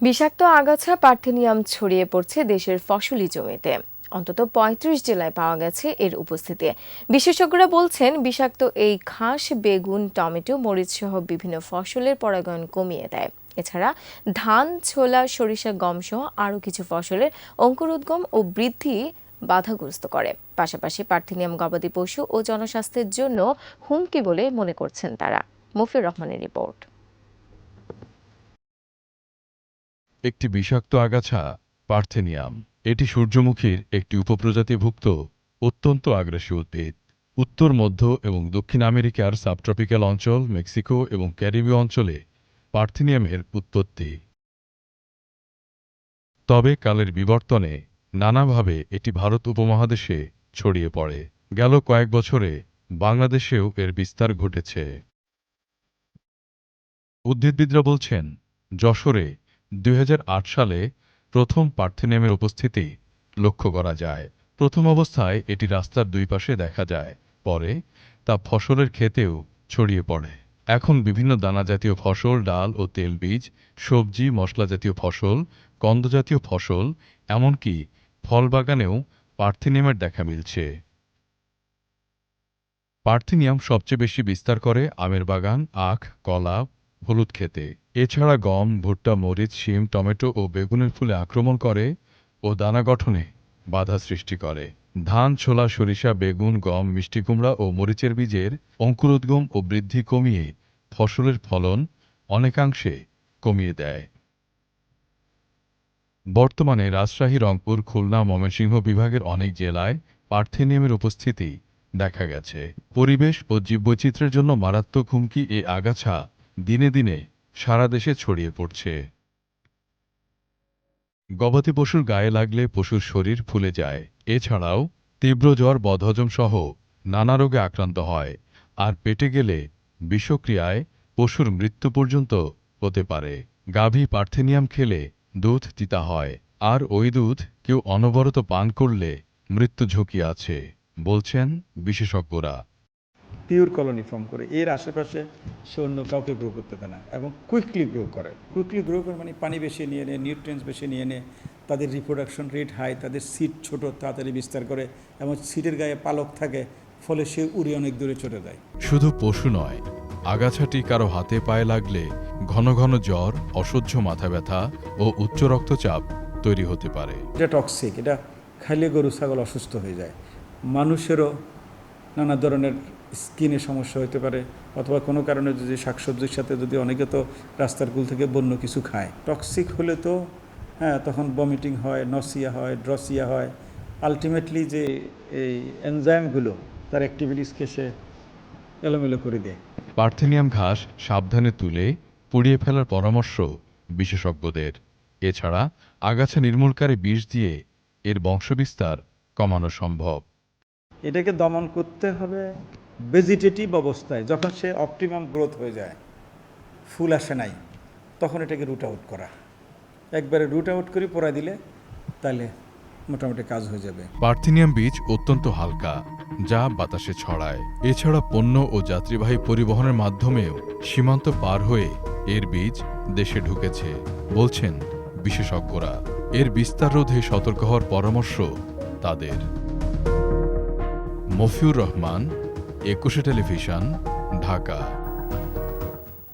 বিষাক্ত আগাছা পার্থেনিয়াম ছড়িয়ে পড়ছে দেশের ফসলি জমিতে। অন্তত পঁয়ত্রিশ জেলায় পাওয়া গেছে এর উপস্থিতি। বিশেষজ্ঞরা বলছেন, বিষাক্ত এই ঘাস, বেগুন, টমেটো মরিচ সহ বিভিন্ন ফসলের পরাগায়ন কমিয়ে দেয়। এছাড়া ধান, ছোলা, সরিষা গম সহ আরও কিছু ফসলের অঙ্কুরোদ্গম ও বৃদ্ধি বাধাগ্রস্ত করে। পাশাপাশি পার্থেনিয়াম, গবাদি পশু ও জনস্বাস্থ্যের জন্য হুমকি বলে মনে করছেন তারা। মফির রহমানের রিপোর্ট। একটি বিষাক্ত আগাছা, পার্থেনিয়াম। এটি সূর্যমুখীর একটি উপপ্রজাতিভুক্ত, অত্যন্ত আগ্রাসী উদ্ভিদ। উত্তর, মধ্য এবং দক্ষিণ আমেরিকার সাবট্রপিক্যাল অঞ্চল, মেক্সিকো এবং ক্যারিবীয় অঞ্চলে পার্থেনিয়ামের উৎপত্তি। তবে কালের বিবর্তনে নানাভাবে এটি ভারত উপমহাদেশে ছড়িয়ে পড়ে। গেল কয়েক বছরে বাংলাদেশেও এর বিস্তার ঘটেছে। উদ্ভিদবিদরা বলছেন, যশোরে দুই হাজার আট সালে প্রথম পার্থেনিয়ামের উপস্থিতি লক্ষ্য করা যায়। প্রথম অবস্থায় এটি রাস্তার দুই পাশে দেখা যায়। পরে তা ফসলের ক্ষেতেও ছড়িয়ে পড়ে। এখন বিভিন্ন দানাজাতীয় ফসল, ডাল ও তেলবীজ সবজি মশলাজাতীয় ফসল কন্দজাতীয় ফসল, এমনকি ফল বাগানেও পার্থেনিয়ামের দেখা মিলছে। পার্থেনিয়াম সবচেয়ে বেশি বিস্তার করে আমের বাগান, আখ, কলা, হলুদ খেতে। এছাড়া গম, ভুট্টা, মরিচ, শিম, টমেটো ও বেগুনের ফুলে আক্রমণ করে ও দানা গঠনে বাধা সৃষ্টি করে। ধান, ছোলা, সরিষা, বেগুন, গম, মিষ্টি কুমড়া ও মরিচের বীজের অঙ্কুরোদ্গম ও বৃদ্ধি কমিয়ে ফসলের ফলন অনেকাংশে কমিয়ে দেয়। বর্তমানে রাজশাহী, রংপুর, খুলনা, ময়মনসিংহ বিভাগের অনেক জেলায় পার্থেনিয়ামের উপস্থিতি দেখা গেছে। পরিবেশ ও জীববৈচিত্র্যের জন্য মারাত্মক হুমকি এ আগাছা দিনে দিনে সারা দেশে ছড়িয়ে পড়ছে। গবাদি পশুর গায়ে লাগলে পশুর শরীর ফুলে যায়। এছাড়াও তীব্র জ্বর, বদহজম সহ নানা রোগে আক্রান্ত হয়। আর পেটে গেলে বিষক্রিয়ায় পশুর মৃত্যু পর্যন্ত হতে পারে। গাভী পার্থেনিয়াম খেলে দুধ তিতা হয়। আর ওই দুধ কেউ অনবরত পান করলে মৃত্যু ঝুঁকি আছে, বলছেন বিশেষজ্ঞরা। পিওর কলোনি ফর্ম করে। এর আশেপাশে সে অন্য কাউকে গ্রো করতে দেয় না এবং কুইকলি গ্রো করে। কুইকলি গ্রো করে মানে পানি বেশি নিয়ে নেয় নিউট্রিয়েন্টস বেশি নিয়ে নেয় তাদের রিপ্রোডাকশন রেট হাই তাদের সিট ছোট তাড়াতাড়ি বিস্তার করে এবং সিটের গায়ে পালক থাকে ফলে সে উড়ে অনেক দূরে চলে যায়। শুধু পশু নয় আগাছাটি কারও হাতে পায়ে লাগলে ঘন ঘন জ্বর অসহ্য মাথা ব্যথা ও উচ্চ রক্তচাপ তৈরি হতে পারে। এটা টক্সিক এটা খাইলে গরু ছাগল অসুস্থ হয়ে যায়। মানুষেরও নানা ধরনের স্কিনে সমস্যা হতে পারে অথবা কোনো কারণে যদি শাকসবজির সাথে যদি অনেকে তো রাস্তার কুল থেকে বন্য কিছু খায়। টক্সিক হলে তো হ্যাঁ তখন বমিটিং হয় নসিয়া হয় ড্রসিয়া হয়। আলটিমেটলি যে এই এনজাইমগুলো তার অ্যাক্টিভিটিসকে সে এলোমেলো করে দেয়। পার্থেনিয়াম ঘাস সাবধানে তুলে পুড়িয়ে ফেলার পরামর্শ বিশেষজ্ঞদের। এছাড়া আগাছা নির্মূলকারী বিষ দিয়ে এর বংশবিস্তার কমানো সম্ভব। এটাকে দমন করতে হবে। ভেজিটেটিভ অবস্থায় যখন সে অপটিমাম গ্রোথ হয়ে যায়, ফুল আসে নাই, তখন এটাকে রুট আউট করা। একবারে রুট আউট করে পড়া দিলে তাহলে মোটামুটি কাজ হয়ে যাবে। পার্থেনিয়াম বীজ অত্যন্ত হালকা, যা বাতাসে ছড়ায়। এছাড়া পণ্য ও যাত্রীবাহী পরিবহনের মাধ্যমেও সীমান্ত পার হয়ে এর বীজ দেশে ঢুকেছে, বলছেন বিশেষজ্ঞরা। এর বিস্তার রোধে সতর্ক হওয়ার পরামর্শ তাদের। মফিউর রহমান একুশে টেলিভিশন ঢাকা।